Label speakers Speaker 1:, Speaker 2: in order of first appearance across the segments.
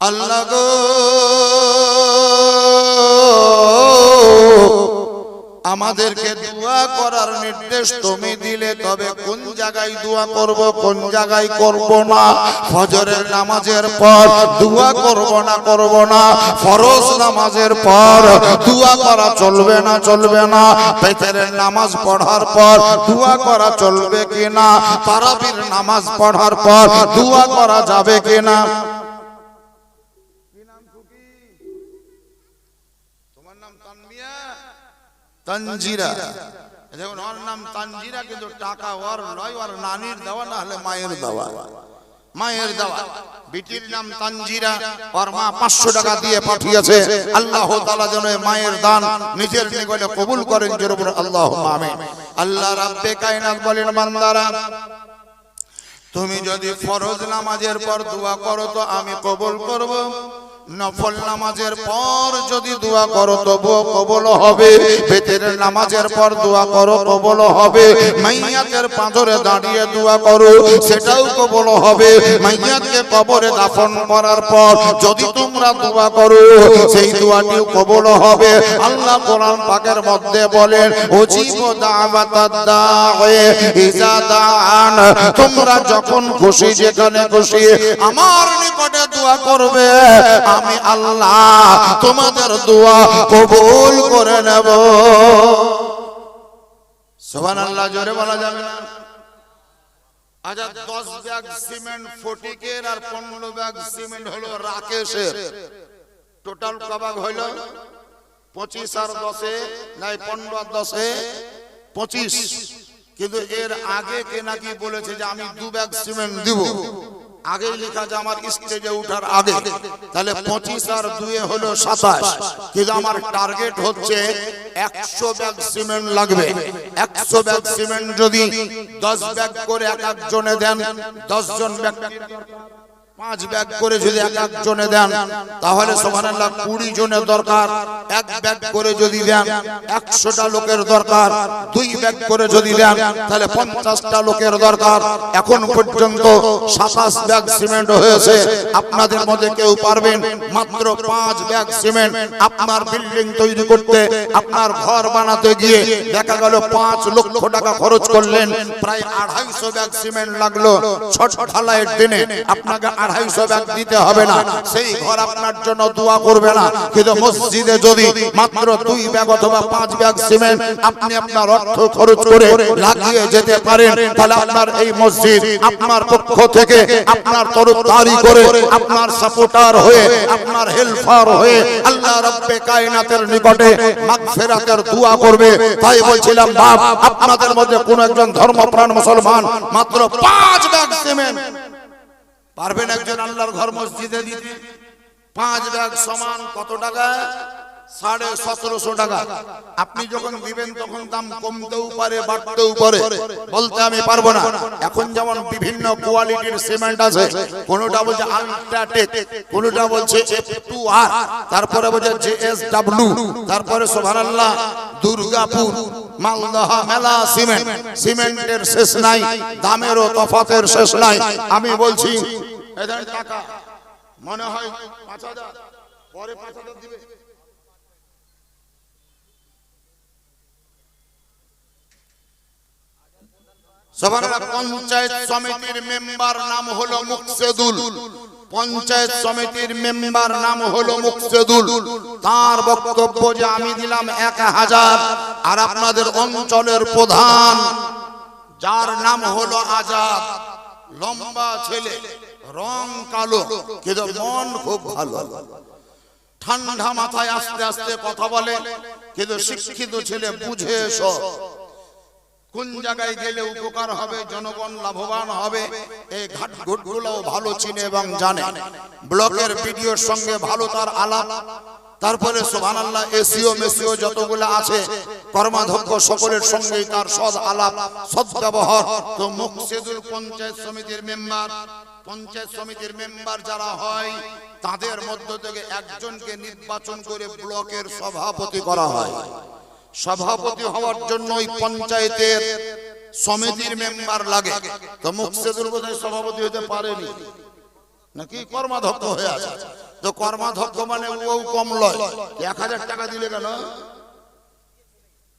Speaker 1: আল্লাহ গো। আমাদেরকে দোয়া করার নির্দেশ তুমি দিলে, তবে কোন জায়গায় দোয়া করব, কোন জায়গায় করব না? ফজরের নামাজের পর দোয়া করব না করব না? ফরজ নামাজের পর দোয়া করা চলবে না চলবে না? পেতেরের নামাজ পড়ার পর দোয়া করা চলবে কি না? তারাবির নামাজ পড়ার পর দোয়া করা যাবে কি না? তানজিরা। দেখুন, ওর নাম তানজিরা, কিন্তু টাকা ওর নয়, ওর নানির দেওয়া, না হলে মায়ের দেওয়া। মায়ের দেওয়া। বিটির নাম তানজিরা, ওর মা পাঁচশো টাকা দিয়ে পাঠিয়েছে। আল্লাহ তালা যেন মায়ের দান নিজের নিকটে কবুল করেন জোর উপর আল্লাহ আমিন। আল্লাহ রাব্বে কায়নাত বলেন, বান্দারা, তুমি যদি ফরজ নামাজের পর দোয়া করো, তো আমি কবুল করব। নফল নামাজের পর যদি দোয়া করো, তবুও কবল হবে। বেতের নামাজের পর দোয়া করো, কবল হবে। মাইয়াতের পাঁজরে দাঁড়িয়ে দোয়া করো, সেটাও কবল হবে। মাইয়াতকে কবরে দাফন করার পর যদি তোমরা দোয়া করো, সেই দোয়াটিও কবল হবে। আল্লাহ কোরআন পাকের মধ্যে বলেন, ওজিব দাওয়াতাদ দায়ে ইজা দান তোমরা যখন খুশি, যেখানে খুশি, আমার নিকটে দোয়া করবে। আমি আল্লাহ তোমাদের দোয়া কবুল করে নেব। সুবহানাল্লাহ, জোরে বলা যাবে না। আচ্ছা দশ ব্যাগ আর পনেরো ব্যাগ সিমেন্ট হলো রাকেশের। টোটাল পঁচিশ আর দশে, নাই, পনেরো দশে, পঁচিশ। কিন্তু এর আগে কে নাকি বলেছে যে আমি দু ব্যাগ সিমেন্ট দিব? আগেই লেখা যে আমার স্টেজে উঠার আগে। তাহলে পঁচিশ আর দুয়ে হলো সাতাশ। কিন্তু আমার টার্গেট হচ্ছে একশো ব্যাগ সিমেন্ট লাগবে। একশো ব্যাগ সিমেন্ট যদি দশ ব্যাগ করে এক একজনে দেন দশজন ব্যাগ পাঁচ ব্যাগ করে যদি এক এক একজনে দেন, তাহলে সোমানাল্লাহ কুড়ি জনের দরকার। এক ব্যাগ করে যদি দেন, একশোটা লোকের দরকার। দুই ব্যাগ করে যদি দেন, তাহলে পঞ্চাশটা লোকের দরকার। এখন পর্যন্ত সাতাশ ব্যাগ সিমেন্ট হয়েছে। আপনাদের মধ্যে কেউ পারবেন? মাত্র পাঁচ ব্যাগ সিমেন্ট আপনার বিল্ডিং তৈরি করতে, আপনার ঘর বানাতে গিয়ে দেখা গেল পাঁচ লক্ষ টাকা খরচ করলেন। প্রায় আড়াইশো ব্যাগ সিমেন্ট লাগল। ছট ঢালাইয়ের দিনে আপনাকে আড়াইশো ব্যাগ দিতে হবে না। সেই ঘর আপনার জন্য দোয়া করবে না। কিন্তু মসজিদে যদি মাত্র দুই ব্যাগ অথবা পাঁচ ব্যাগ সিমেন্ট আপনি আপনার অর্থ খরচ করে লাগিয়ে যেতে পারেন, তাহলে আপনার এই মসজিদ আপনার পক্ষ থেকে আপনার তরফদারি করে আপনার সাপোর্টার হয়ে, আপনার হেল্পার হয়ে আল্লাহ রব্বে কায়নাতের নিকটে মাগফিরাতের দোয়া করবে। তাই বলছিলাম, বাপ, আপনাদের মধ্যে কোন একজন ধর্মপ্রাণ মুসলমান মাত্র পাঁচ ব্যাগ সিমেন্ট পারবেন একজন আল্লাহর ঘর মসজিদে দিতে? পাঁচ ব্যাগ সমান কত টাকা? সাড়ে সতেরোশো টাকা। আপনি যখন দিবেন, তখন দাম কমতেও পারে, বাড়তেও পারে। বলতে আমি পারব না। এখন যেমন বিভিন্ন কোয়ালিটির সিমেন্ট আছে, কোনটা বলছে আলট্রাটেক কোনটা বলছে এফ টু আর, তারপরে বলছে জে এস ডাব্লু তারপরে সোভানাল্লাহ দুর্গাপুর, মালদহ মেলা সিমেন্ট। সিমেন্টের শেষ নাই, দামেরও তফাতের শেষ নাই। আমি বলছি মনে হয় সভারা পঞ্চায়েত সমিতির মেম্বার নাম হলো মুকসেদুল। পঞ্চায়েত সমিতির মেম্বার নাম হলো মুকসেদুল। তার বক্তব্য যে আমি দিলাম এক হাজার, আর আপনাদের অঞ্চলের প্রধান, যার নাম হলো আজাদ। লম্বা ছেলে, রং কালো, কিন্তু মন খুব ভালো। ঠান্ডা মাথায় আস্তে আস্তে কথা বলে, কিন্তু শিক্ষিত ছেলে বুঝে সব কোন জায়গায় গেলে উপকার হবে, জনগণ লাভবান হবে? এই ঘাট ঘুটগুলো ভালো চিনে এবং জানে। ব্লকের ভিডিওর সঙ্গে ভালো তার আলাপ। তারপরে সুবহানাল্লাহ, এসিও, মেসিও যতগুলো আছে, কর্মাধ্যক্ষ সকলের সঙ্গে তার সদ আলাপ সদ ব্যবহার। তো মুকসিদুল পঞ্চায়েত সমিতির মেম্বার, পঞ্চায়েত সমিতির মেম্বার যারা হয়, তাদের মধ্য থেকে একজনকে নির্বাচন করে ব্লকের সভাপতি করা হয়। সভাপতি হওয়ার জন্য ওই পঞ্চায়েতের সমিতির মেম্বার লাগে। তো মুকসেদুল বোধহয় সভাপতি হতে পারেনি। নাকি কর্মাধ্যক্ষ হয়ে আছে? তো কর্মাধ্যক্ষ মানে ও কম লয়। এক হাজার টাকা দিলে কেন?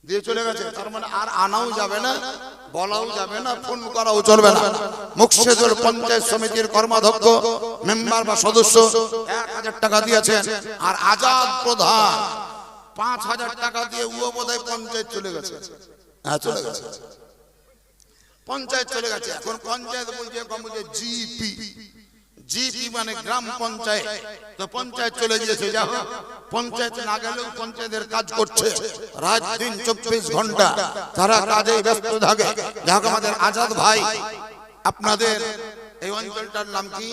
Speaker 1: দিয়ে চলে গেছে। তার মানে আর আনাও যাবে না, বলাও যাবে না, ফোন করাও চলবে না। পঞ্চায়েত সমিতির কর্মাধ্যক্ষ, মেম্বার বা সদস্য এক হাজার টাকা দিয়েছেন। আর আজাদ প্রধান পাঁচ হাজার টাকা দিয়ে ও বোধহয় পঞ্চায়েত চলে গেছে। হ্যাঁ চলে গেছে। পঞ্চায়েত চলে গেছে। এখন পঞ্চায়েত বলছে বলছে জিপি। জিপি মানে গ্রাম পঞ্চায়েত। তো পঞ্চায়েত চলে গিয়েছে যা পঞ্চায়েত না গেলেও পঞ্চায়েতের কাজ করছে। রাত দিন চব্বিশ ঘণ্টা তারা কাজে ব্যস্ত থাকে। যাক আমাদের আজাদ ভাই, আপনাদের এই অঞ্চলটার নাম কি?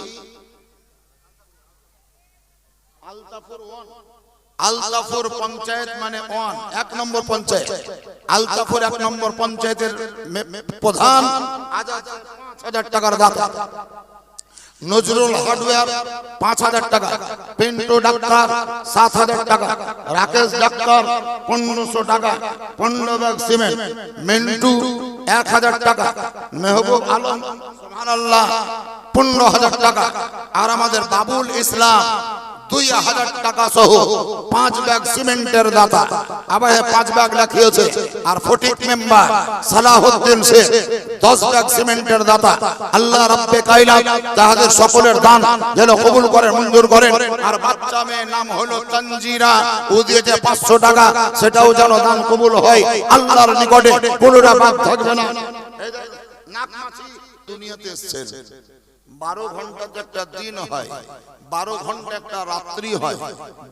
Speaker 1: আলতাপুর ওয়ান। আলতাপুর পঞ্চায়েত মানে ওয়ান, এক নম্বর পঞ্চায়েত। আলতাপুর এক নম্বর পঞ্চায়েতের প্রধান হাজার টাকার দাতা। নজরুল হার্ডওয়্যার পাঁচ হাজার টাকা। পিন্টু ডাক্তার সাত হাজার টাকা। রাকেশ ডাক্তার পনেরোশো টাকা। পনেরো সিমেন্ট, মিন্টু এক হাজার টাকা। মেহবুব আলম, সুবহানাল্লাহ, পনেরো হাজার টাকা। আর আমাদের বাবুল ইসলাম দুই হাজার টাকা সহ পাঁচ ব্যাগ সিমেন্টের দাতা। আবার পাঁচ ব্যাগ রাখিয়েছে। আর ফটিক মেম্বার দশ ব্যাগ সিমেন্টের দাতা। আল্লাহ রাব্বে কাইলা তাহাদের সকলের দান যেন কবুল করেন, মঞ্জুর করেন। আর বাচ্চা মেয়ের নাম হলো তঞ্জিরা ও দিয়েছে পাঁচশো টাকা, সেটাও যেন দান কবুল হয়। আল্লাহর নিকটে কোনোটা বাদ থাকবে না। দুনিয়াতে বারো ঘন্টাতে একটা দিন হয়। বারো ঘণ্টা একটা রাত্রি হয়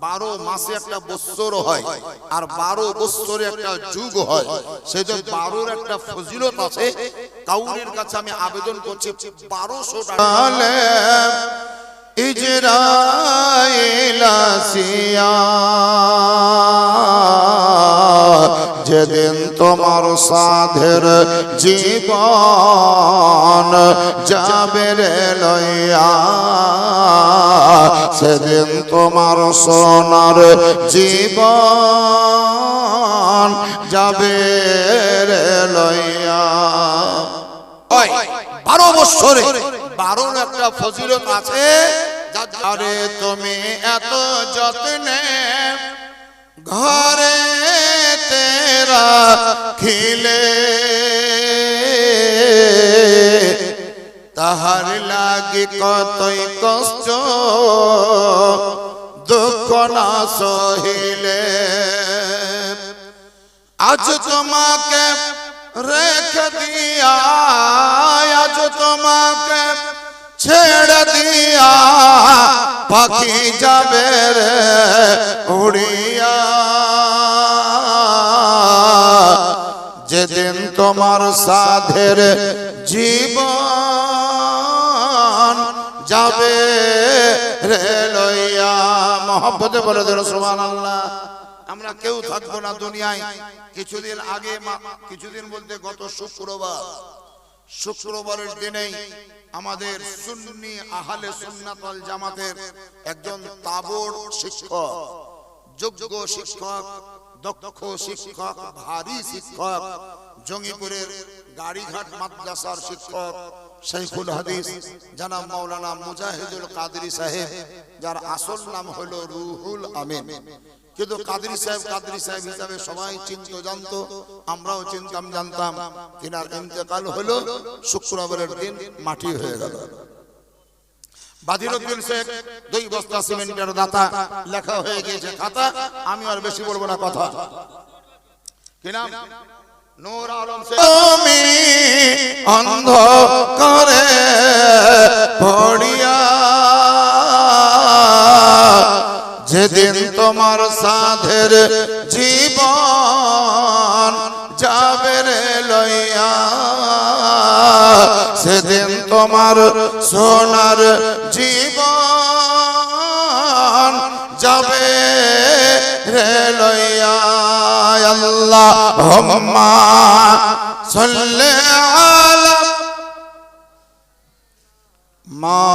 Speaker 1: বারো মাসে একটা বৎসর হয় আর বারো বৎসরে একটা যুগ হয়। সেই যে বারোর একটা ফজিলত আছে কাউরের কাছে আমি আবেদন করছি বারোশো টাকা। যেদিন তোমার সাধের জীবন যাবে রে লইয়া, সেদিন তোমার সোনার জীবন যাবে রে লইয়া। বারো বছরে বারোর একটা ফজিলত আছে। আরে তুমি এত যত্নে ঘরে তেরা খিলে। তাহার লাগি কতই কষ্ট, দুঃখ না সহিলে। আজ তোমাকে রেখে দিয়া, আজ তোমাকে ছেড়ে দিয়া পাখি যাবে রে, উড়িয়া। যেদিন তোমার সাধের জীবন যাবে রে লইয়া। মহব্বতে বলে দিল সুমান আল্লাহ আমরা কেউ থাকব না দুনিয়ায়। কিছুদিন আগে কিছুদিন বলতে গত শুক্রবার। শুক্রবারের দিনেই আমাদের সুন্নি আহলে সুন্নাতল জামাতের একজন তাবর শিক্ষক, যোগ্য শিক্ষক, দক্ষ শিক্ষক, ভারী শিক্ষক, জঙ্গিপুরের গাড়িঘাট মাদ্রাসার শিক্ষক শৈখুল হাদিস, জানাব মাওলানা মুজাহিদুল কাদরি সাহেব, যার আসল নাম হলো রুহুল আমিন। কিন্তু কাদরি সাহেব কাদরি সাহেব হিসাবে সবাই চিন্ত জানতো আমরাও চিনতাম জানতাম তিনার ইন্তেকাল হলো শুক্রবারের দিন মাটি হয়ে গেল। বাদিরুদ্দিন শেখ দুই বস্তা সিমেন্টের দাতা লেখা হয়ে গিয়েছে খাতা আমি আর বেশি বলব না কথা। কি নাম? নূর আলম তুমি অন্ধ করে পড়িয়া যেদিন তোমার সাধের জীবন যাবে রে লইয়া, সেদিন তোমার সোনার জীবন যাবে রে লইয়া। আল্লাহ সল্লে আলা মাওলানা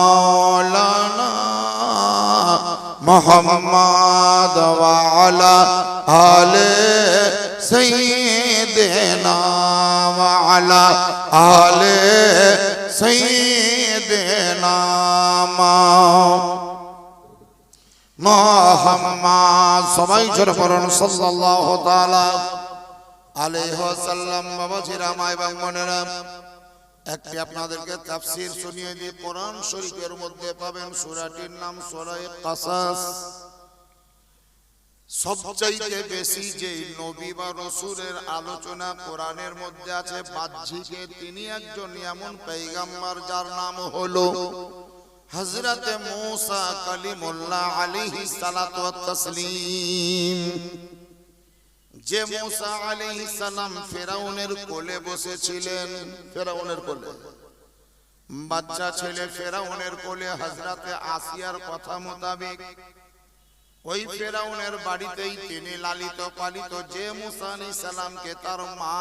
Speaker 1: সবাই জোর পড়ুন। সাল্লাল্লাহু তাআলা আলাইহি ওয়াসাল্লাম বাবাজিরা মা এবং বোনেরা একটি আপনাদেরকে তাফসীর শুনিয়ে দিয়ে কোরআন শরীফের মধ্যে পাবেন সূরাটির নাম সূরা কাসাস। সবচাইতে বেশি যে নবী বা রসুলের আলোচনা কোরআনের মধ্যে আছে বাহ্যিকে তিনি একজন এমন পেগাম্বার যার নাম হলো হজরতে মুসা কালিমুল্লাহ আলাইহি সালাতু ওয়াত তাসলিম। যে মুসা আলাইহিস সালাম ফেরাউনের কোলে বসেছিলেন, ফেরাউনের কোলে। বাচ্চা ছেলে ফেরাউনের কোলে হজরতে আসিয়ার কথা মোতাবেক ওই ফেরাউনের বাড়িতেই তিনি লালিত পালিত যে মুসা আলাইহিস সালামকে তার মা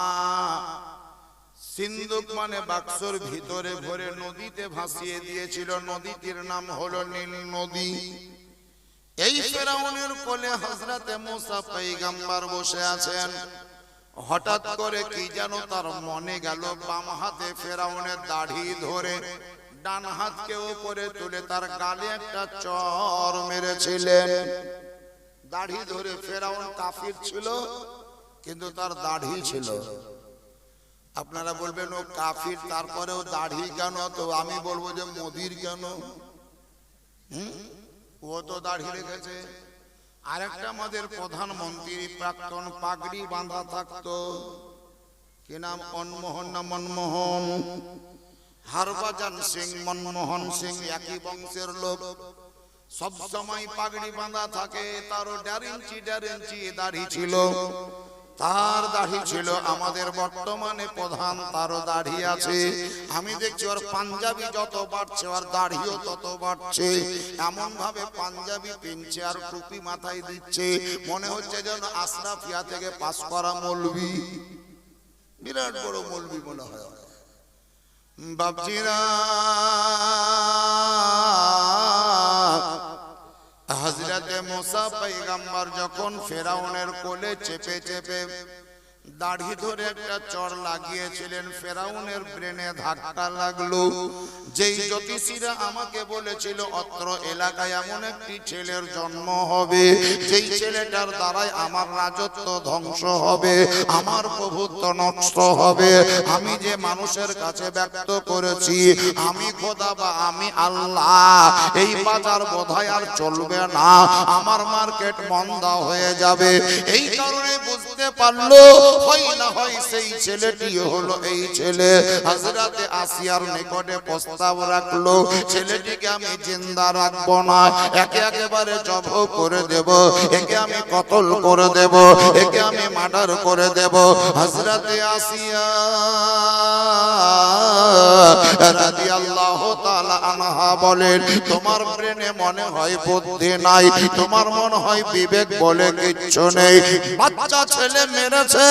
Speaker 1: সিন্ধুক মানে বাক্সর ভিতরে ভরে নদীতে ভাসিয়ে দিয়েছিল। নদীটির নাম হলো নীল নদী। এই ফেরাউনের কোলে হজরতে মুসা পৈগম্বর বসে আছেন। হঠাৎ করে কি যেন তার মনে গেল, বাম হাতে ফেরাউনের দাড়ি ধরে ডান হাতকে উপরে তুলে তার গালে একটা চর মেরেছিলেন। দাড়ি ধরে ফেরাউন কাফির ছিল, কিন্তু তার দাড়ি ছিল আপনারা বলবেন, ও কাফির, তারপরেও দাড়ি কেন? তো আমি বলব যে মোদির কেন? ও তো দাড়ি রেখেছে। আরেকটা আমাদের প্রধানমন্ত্রী প্রাক্তন পাগড়ি বাঁধা থাকতো। কি নাম? মনমোহন না মনমোহন? হরভজন সিং, মনমোহন সিং, একই বংশের লোক। সব সময় পাগড়ি বাঁধা থাকে, তারও দেড় ইঞ্চি দাড়ি ছিল। তার দাড়ি ছিল আমাদের বর্তমানে প্রধান তারও দাড়ি আছে। আমি দেখছি ওর পাঞ্জাবি যত বাড়ছে ওর দাড়িও তত বাড়ছে। এমন ভাবে পাঞ্জাবি পিনছে আর টুপি মাথায় দিচ্ছে। মনে হচ্ছে যেন আশরাফিয়া থেকে পাস করা মৌলবি। বিরাট বড় মৌলবি মনে হয়। ওর। মোসা মুসা পৈগম্বর যখন ফেরাউনের কোলে চেপে চেপে দাড়ি ধরে একটা চর লাগিয়েছিলেন, ফেরাউনের ব্রেনে ধাক্কা লাগল। যেই জ্যোতিষীরা আমাকে বলেছিল, অত্র এলাকায় এমন একটি ছেলের জন্ম হবে, যেই ছেলেটার দ্বারাই আমার রাজত্ব ধ্বংস হবে, আমার প্রভুত্ব নষ্ট হবে। আমি যে মানুষের কাছে ব্যক্ত করেছি, আমি খোদা বা আমি আল্লাহ, এই বাজার বোধহয় আর চলবে না, আমার মার্কেট মন্দা হয়ে যাবে। এই কারণে বুঝতে পারল হয় না হয় সেই ছেলেটি হলো এই ছেলে। হাজরাতে আসিয়ার নিকটে প্রস্তাব রাখল, ছেলেটিকে আমি জিন্দা রাখব না, একে একেবারে জব করে দেব, একে আমি কতল করে দেব, একে আমি মার্ডার করে দেব। হাজরাতে আসিয়া রাদিয়াল্লাহু তাআলা আনহা বলেন, তোমার ব্রেনে মনে হয় বুদ্ধি নাই, তোমার মনে হয় বিবেক বলে কিচ্ছু নেই। বাচ্চা ছেলে মেরেছে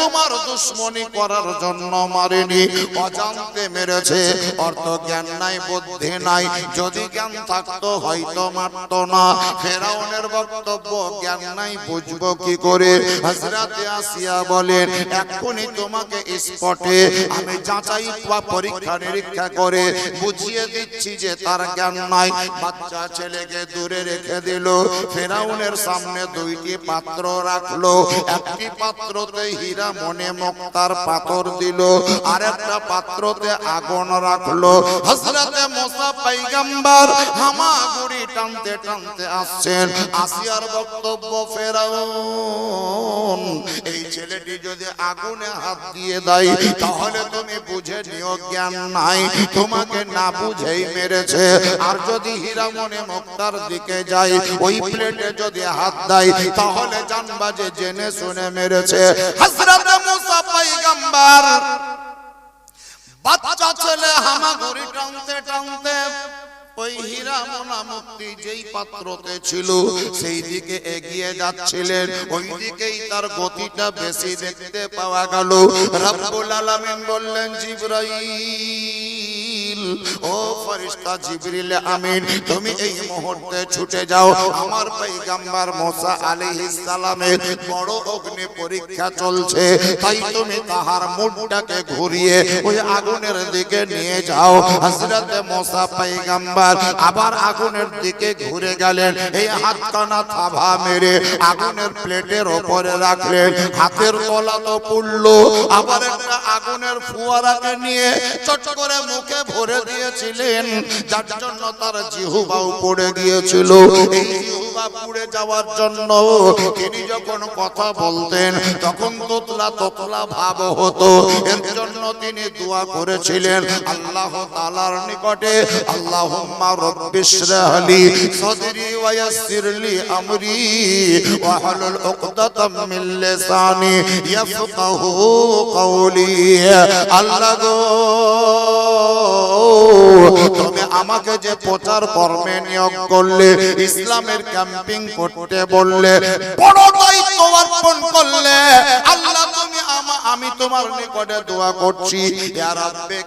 Speaker 1: তোমার দুশ্মনী করার জন্য মারেনি। অজান্তে মেরেছে। অর্থ জ্ঞান নাই, বুদ্ধি নাই। যদি জ্ঞান থাকতো, হয়তো মারতো না। ফেরাউনের বক্তব্য, জ্ঞান নাই, বুঝব কি করে? হযরতে আসিয়া বলেন, এক্ষুনি তোমাকে স্পটে আমি যাচাই বা পরীক্ষা নিরীক্ষা করে বুঝিয়ে দিচ্ছি যে তার জ্ঞান নাই। বাচ্চা ছেলেকে দূরে রেখে দিল। ফেরাউনের সামনে দুইটি পাত্র রাখল। একটি পাত্রতে হীরা মনে মুক্তার পাথর দিল আর একটা পাত্রতে আগুন রাখল। হযরতে মুসা পয়গম্বর হামাগুড়ি টানতে টানতে আসছেন। আসিয়ার বক্তব্য, ফেরাউন, এই ছেলেটি যদি আগুনে হাত দিয়ে দেয়, তাহলে তুমি বুঝে নিও জ্ঞান নাই। তোমাকে না বুঝেই মেরেছে। আর যদি হীরামনে মুক্তার দিকে যায়, ওই প্লেটে যদি হাত দেয়, তাহলে জানবা যে জেনে শুনে মেরেছে। হযরত মুসা পয়গম্বর। বাচ্চা ছেলে হামাগুড়ি টানতে টানতে ওই হীরা মোনা মুক্তি যেই পাত্রতে ছিল, সেই দিকে এগিয়ে যাচ্ছিলেন। ওই দিকেই তার গতিটা বেশি দেখতে পাওয়া গেল। রব্বুল আলামিন বললেন, জিবরাইল! ও ফরিস্তা জিবরিল আমিন, তুমি এই মুহূর্তে ছুটে যাও। আমার পয়গম্বর মুসা আলাইহিস সালামের বড় অগ্নি পরীক্ষা চলছে। তাই তুমি তাহার মুখটাকে ঘুরিয়ে ওই আগুনের দিকে নিয়ে যাও। হযরতে মুসা পয়গম্বর আবার আগুনের দিকে ঘুরে গেলেন। এই হাতখানা থাবা মেরে আগুনের প্লেটের ওপরে রাখলেন। হাতের কলা তো পুড়লো। আবার একটা আগুনের ফুয়ারাকে নিয়ে চট করে মুখে ভরে দিয়েছিলেন, যার জন্য তার জিহুবাও পড়ে গিয়েছিল। জিহুবা পুড়ে যাওয়ার জন্য তিনি যখন কথা বলতেন, তখন তোতলা তোতলা ভাব হতো। এর জন্য তিনি দোয়া করেছিলেন, আল্লাহ তাআলার নিকটে আল্লাহ গো তুমি আমাকে যে প্রচার কর্মে নিয়োগ করলে, ইসলামের ক্যাম্পিং করতে বললে, বড় দায়িত্ব অর্পণ করলে, আল্লাহ আমা- তোমার নিকটে দোয়া করছি। ইয়া রাব্বে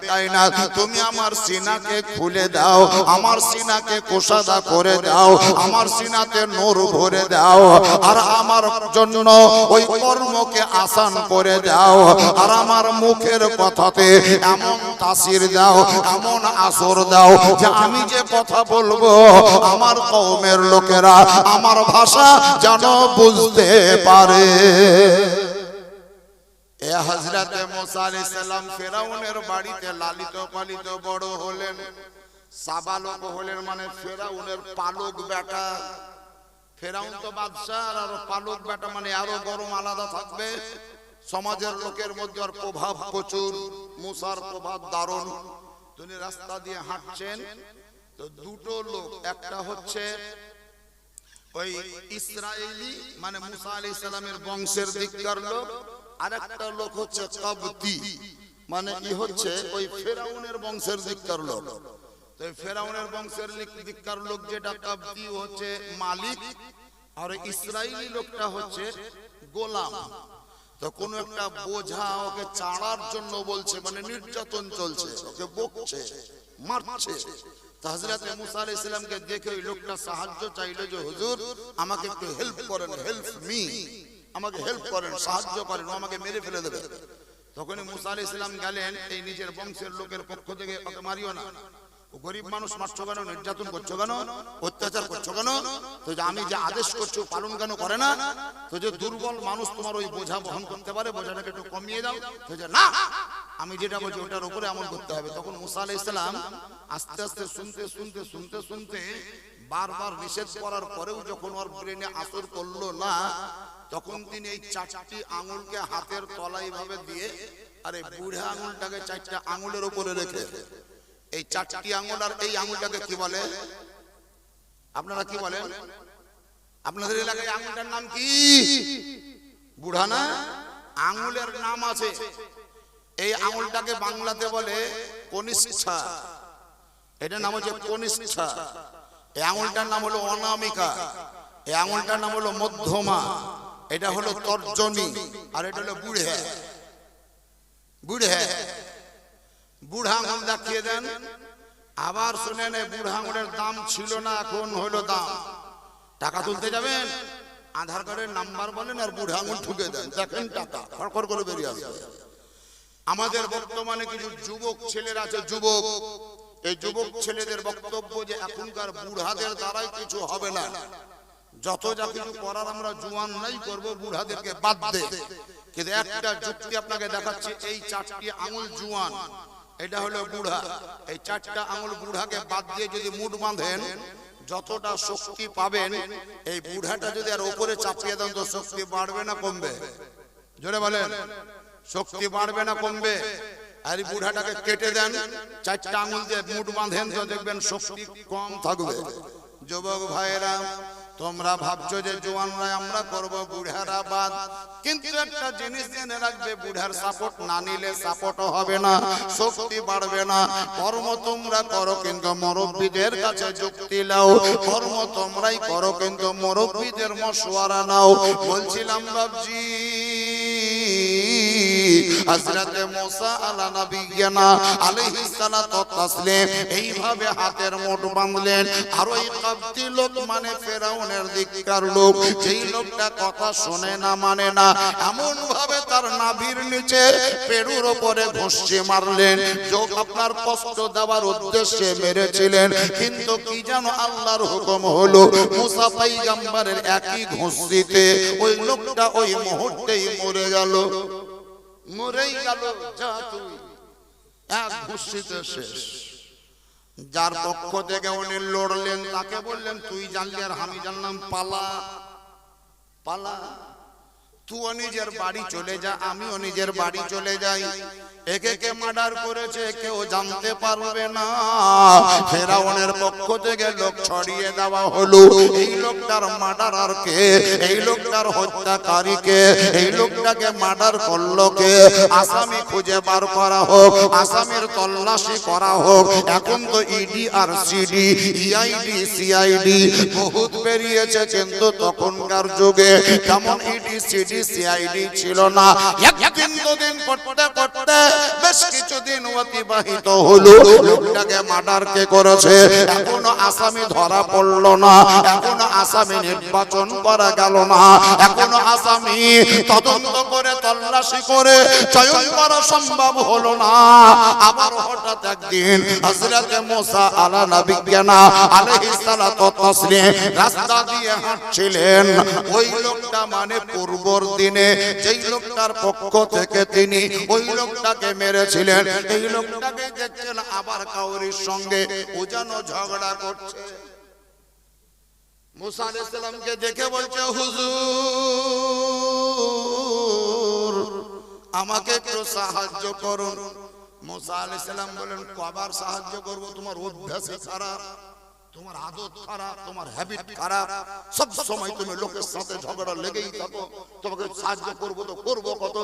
Speaker 1: তুমি আমার সিনাকে খুলে দাও, আমার সিনাকে কোষাদা করে দাও, আমার সিনাতে নূর ভরে দাও, আর আমার জন্য ওই কর্মকে আসান করে দাও, আর আমার মুখের কথাতে এমন তাসির দাও, এমন আসর দাও, যে আমি যে কথা বলব, আমার কওমের লোকেরা আমার ভাষা যেন বুঝতে পারে। সালাম ফেরাউনের বাড়িতে লালিত পালিত বড় হলেন, সাবালক হলেন মানে ফেরাউনের পালক বেটা। ফেরাউন তো বাদশাহ আর পালক বেটা মানে আরও গরম আলাদা থাকবে। সমাজের লোকের মধ্যে ওর প্রভাব প্রচুর, মুসার প্রভাব দারুণ। তিনি রাস্তা দিয়ে হাঁটছেন, তো দুটো লোক, একটা হচ্ছে ওই ইসরায়েলি মানে মুসা আলাইহিস সালামের বংশের দিককার লোক আর একটা লোক হচ্ছে কাবতি। মানে ই হচ্ছে? ওই ফেরাউনের বংশের দিককার লোক। তো ফেরাউনের বংশের দিককার লোক যেটা কাবতি হচ্ছে মালিক, আর ইসরায়েলি লোকটা হচ্ছে গোলাম। তো কোন একটা বোঝা ওকে চাড়ার জন্য বলছে মানে নির্যাতন চলছে, ওকে বকছে, মারছে। তো হযরতে মুসা আলাইহিস সালামকে দেখে ওই লোকটা সাহায্য চাইলো যে, হুজুর, আমাকে একটু হেল্প করেন হেল্প মি আমাকে হেল্প করেন, সাহায্য করেন আমাকে মেরে ফেলে দেবে। তখনই মুসা আলাইহিস সালাম গেলেন, এই নিজের বংশের লোকের পক্ষ থেকে ওকে মারিও না। গরিব মানুষ, মারছো কেন? নির্যাতন করছ কেন? অত্যাচার করছ কেন? তো যে আমি যে আদেশ করছ পালন কেন করে না? তো যে দুর্বল মানুষ তোমার ওই বোঝা বহন করতে পারে, বোঝাটাকে একটু কমিয়ে দাও। তো যে না, আমি যেটা বলছি, ওটার উপরে আমল করতে হবে। তখন মুসা আলাইহিস সালাম আস্তে আস্তে শুনতে শুনতে শুনতে শুনতে বারবার নিষেধ করার পরেও যখন ওর ব্রেনে আসর করল না তখন তিনি এই চারটি আঙুলকে হাতের তলায় ভাবে দিয়ে, আরে বুড়া আঙুলটাকে চারটা আঙুলের উপরে রেখে এই চারটি আঙুল আর এই আঙুলটাকে কি বলে? আপনারা কি বলেন? আপনাদের এলাকায় আঙুলটার নাম কি? বুড়া না? আঙুলের নাম আছে। এই আঙুলটাকে বাংলাতে বলে কনিষ্ঠা। এটার নাম হচ্ছে কনিষ্ঠা। এই আঙুলটার নাম হলো অনামিকা। এই আঙুলটার নাম হলো মধ্যমা। এটা হলো তর্জনী আর এটা হলো বুড়ে বুড়ে বুড়া আঙুল দেখিয়ে দেন আবার শুনেন এই বুড়া আঙুলের দাম ছিল না এখন হলো দাম। টাকা তুলতে যাবেন আধার কার্ডের নাম্বার বলেন আর বুড়া আঙুল ঠুকে দেন। দেখেন টাকা খড়খড় করে বেরিয়ে আসবে। আমাদের বর্তমানে কিছু যুবক ছেলেরা আছে যুবক। এই যুবক ছেলেদের বক্তব্য যে এখনকার বুড়াদের দ্বারাই কিছু হবে না। যত যা কিছু করার আমরা জুয়ান নাই করব, বুড়াদেরকে বাদ দে। কিন্তু একটা যুক্তি আপনাকে দেখাচ্ছি, এই চারটি আঙুল জুয়ান, এটা হলো বুড়া। এই চারটা আঙুল বুড়াকে বাদ দিয়ে যদি মুড বাঁধেন, যতটা শক্তি পাবেন, এই বুড়াটা যদি আর উপরে চাপিয়ে দেন, তো শক্তি বাড়বে না কমবে? জোরে বলেন, শক্তি বাড়বে না কমবে? আর এই বুড়াটাকে কেটে দেন, চারটা আঙুল দিয়ে মুঠ বাঁধেন, তো দেখবেন শক্তি কম থাকবে। যুবক ভাইরা তোমরা ভাবছ যে জোয়ানরা আমরা করব বুড়ারা আবাদ। কিন্তু একটা জিনিস জেনে রাখবে, বুড়ার সাপোর্ট না নিলে সাপোর্টও হবে না, শক্তি বাড়বে না। কর্ম তোমরা করো কিন্তু মুরব্বীদের কাছে যুক্তি নাও। কর্ম তোমরাই করো কিন্তু মুরব্বীদের মশওয়ারা নাও। বলছিলাম বাবজি হযরতে মুসা আলা নবিয়্যিনা আলাইহিস সালাতু তাসলিম এইভাবে হাতের মুঠ বাঁধলেন। আর ওই কাবতি লোক মানে ফেরাউনের দিককার লোক। যেই লোকটা কথা শোনে না মানে না এমন ভাবে তার নাভির নিচে পেরুর ওপরে ঘষে মারলেন। যোগ আপনার কষ্ট দেওয়ার উদ্দেশ্যে মেরেছিলেন, কিন্তু কি যেন আল্লাহর হুকুম হলো। মুসা পাইগাম্বারের একই ঘুষিতে ওই লোকটা ওই মুহূর্তেই মরে গেল। মরেই গেল, যা এক ঘুষিতে শেষ। যার পক্ষ থেকে উনি লড়লেন, তাকে বললেন, তুই জানলি আর আমি জানলাম, পালা। পালা। তুইও নিজের বাড়ি চলে যা আমিও নিজের বাড়ি চলে যাই। একে কে মার্ডার করেছে কেউ জানতে পারবে না। ফেরাউনের পক্ষ থেকে লোক ছড়িয়ে দেওয়া হলো। এই লোকটার মার্ডারার কে? এই লোকটার হত্যাকারী কে এই লোকটাকে মার্ডার করল কে? আসামি খুঁজে বার করা হোক আসামির তল্লাশি করা হোক এখন তো ইডি আর সিডি ইআইডি সিআইডি বহুত বেরিয়েছে কিন্তু তখনকার যুগে। তেমন ইডি সিডি ছিল না। একদিন দুদিন করতে করতে বেশ কিছুদিন অতিবাহিত হলো। লোকটাকে মার্ডার কে করেছে। এখনও আসামি ধরা পড়ল না। এখনও আসামি নির্বাচন করা গেল না। এখনও আসামি তদন্ত করে, তল্লাশি করে, চয়ন করা সম্ভব হলো না। আবার হঠাৎ একদিন হযরতে মুসা আলা তাসলিম রাস্তা দিয়ে হাঁটছিলেন। ওই লোকটা মানে পূর্বর দিনে যেই লোকটার পক্ষ থেকে তিনি ওই লোকটাকে মেরেছিলেন। এই লোকটাকে দেখছেন আবার কাউরির সঙ্গে উজানো ঝগড়া করছে। মুসা আলাইসালামকে দেখে বলছে হুজুর আমাকে একটু সাহায্য করুন। মুসা আলাইসালাম সালাম বলেন কবার সাহায্য করব? তোমার অভ্যাসে খারাপ। তোমার আদত খারাপ তোমার হ্যাবিট খারাপ সব সময় তুমি লোকের সাথে ঝগড়া লেগেই থাকো। তোমাকে সাহায্য করব তো করব কত?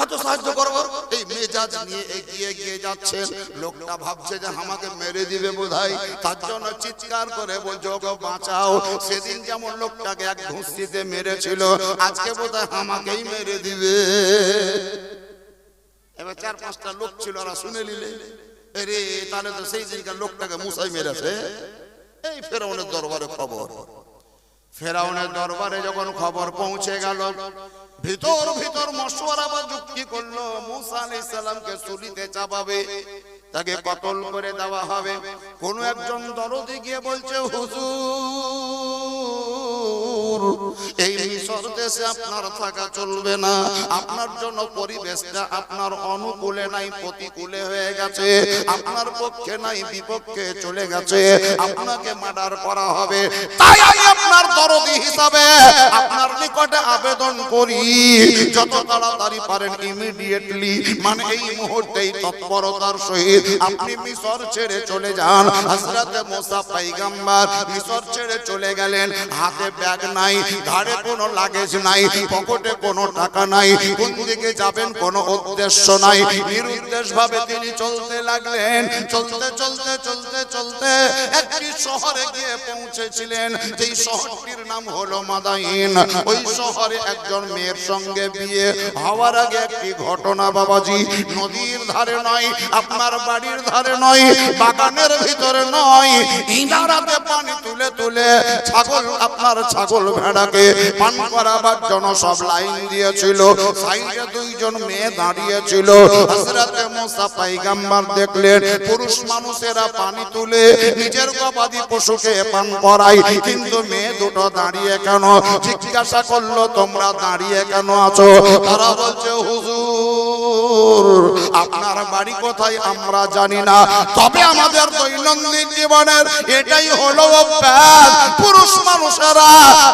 Speaker 1: কত সাহায্য করব? এই মেজাজ নিয়ে এগিয়ে গিয়ে যাচ্ছেন। লোকটা ভাবছে যে আমাকে মেরে দিবে বোধহয়। তার জন্য চিৎকার করে বলছে, ওগো, বাঁচাও। সেদিন যেমন লোকটাকে এক ঘুষিতে মেরেছিল, আজকে বোধহয় আমাকেই মেরে দিবে। এবার চার পাঁচটা লোক ছিল, ওরা শুনে নিলে। রে তাহলে তো সেই দিনকার লোকটাকে মুসাই মেরেছে। এই ফেরাউনের দরবারে খবর। ফেরাউনের দরবারে যখন খবর পৌঁছে গেল, ভিতর ভিতর বা যুক্তি করল, মুসা আলাইহিস সালামকে সুলিতে চাপাবে, তাকে কতল করে দেওয়া হবে। কোন একজন দরদি গিয়ে বলছে, হুজুর, এই মিশর আপনার থাকা চলবে না। আপনার জন্য পরিবেশটা আপনার অনুকূলে নাই, প্রতিকূলে হয়ে গেছে। আপনার পক্ষে নাই, বিপক্ষে চলে গেছে। আপনাকে মার্ডার করা হবে। তাই আমি আপনার দরদি হিসাবে আপনার নিকটে আবেদন করি। যত তাড়াতাড়ি পারেন ইমিডিয়েটলি মানে এই মুহূর্তেই তৎপরতার সহিত আপনি মিশর ছেড়ে চলে যান। হযরতে মুসা পয়গম্বর মিশর ছেড়ে চলে গেলেন। হাতে ব্যাগ নাই, ঘাড়ে কোনো লাগেজ নাই, পকেটে কোনো টাকা নাই, কোন দিকে যাবেন কোনো উদ্দেশ্য নাই। নিরুদ্দেশ ভাবে তিনি চলতে লাগলেন, চলতে চলতে চলতে চলতে একটি শহরে গিয়ে পৌঁছেছিলেন। যেই শহরটির নাম হলো মাদাইন। ওই শহরে একজন মেয়ের সঙ্গে বিয়ে হওয়ার আগে একটি ঘটনা বাবাজি, নদীর ধারে নয়, আপনার বাড়ির ধারে নয়, বাগানের ভিতরে নয়। ইনারাতে পানি তুলে তুলে ছাগল, আপনার ছাগল ভেড়াকে পান করাবার জন্য সব লাইন দিয়েছিল। সাইডে দুইজন মেয়ে দাঁড়িয়েছিল। হযরতে মুসা পয়গম্বর দেখলেন, পুরুষ মানুষেরা পানি তুলে নিজের গবাদি পশুকে পান করায়, কিন্তু মেয়ে দুটো দাঁড়িয়ে কেন? জিজ্ঞাসা করল, তোমরা দাঁড়িয়ে কেন আছো? তারা বলছে, হুজুর, আপনার বাড়ি কোথায় আমরা জানি না। তবে আমাদের দৈনন্দিন জীবনের এটাই হলো অভ্যাস। পুরুষ মানুষেরা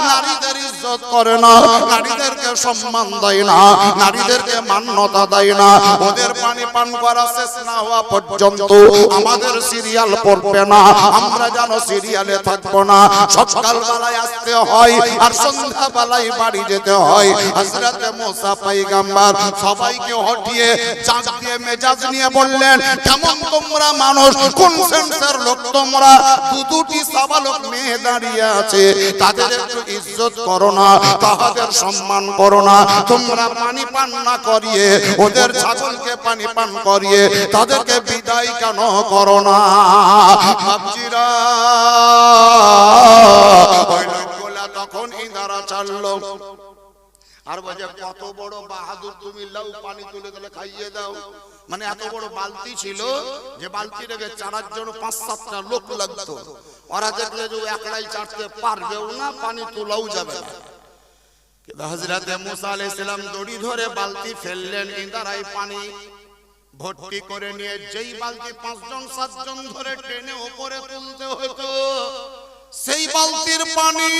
Speaker 1: নারীদের ইজ্জত করে না, নারীদেরকে সম্মান দেয় না, নারীদেরকে মান্যতা দেয় না। ওদের পানি পান করা শেষ না হওয়া পর্যন্ত আমাদের সিরিয়াল পড়বে না, আমরা যেন সিরিয়ালে থাকব না। সকাল বেলায় আসতে হয় আর সন্ধ্যা বেলায় বাড়ি যেতে হয়। হযরতে মুসা পয়গম্বর সবাইকে হটিয়ে চাঁদ দিয়ে মেজাজ নিয়ে বললেন, কেমন তোমরা মানুষ? কোন সেন্সের লোক তোমরা? দু দুটি সাবালক মেয়ে দাঁড়িয়ে আছে। তাদের একটু ইজ্জত করো। না, তাহাদের সম্মান করো না। তোমরা পানি পান না করিয়ে, ওদের ছাগলকে পানি পান করিয়ে, তাদেরকে বিদায় কেন করো না? তখন ইঁদারা চাললো আর বলছে কত বড় বাহাদুর তুমি, লাউ পানি তুলে তুলে খাইয়ে দাও। মানে এত বড় বালতি ছিল যে বালতি রেখে চারার জন্য পাঁচ সাতটা লোক লাগতো। ওরা দেখলে যে একলাই চাটতে পারবেও না, পানি তোলাও যাবে না। কিন্তু হজরতে মুসা দড়ি ধরে বালতি ফেললেন ইন্দারাই পানি ভর্তি করে নিয়ে যেই বালতি পাঁচজন, সাতজন ধরে উপরে তুলতে হতো, সেই বালতির পানি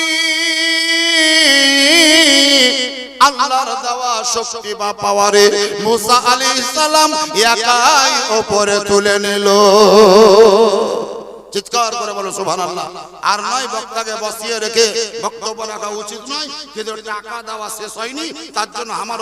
Speaker 1: আল্লাহর দেওয়া শক্তি বা পাওয়ারে মুসা আলাইহিস সালাম একাই ওপরে তুলে নিল। চিৎকার করে বলো, সুবহানাল্লাহ। আর নয়, বক্তাকে বসিয়ে রেখে বক্তব্য রাখা উচিত নয়। কিন্তু টাকা দেওয়া শেষ হয়নি। তার জন্য আমার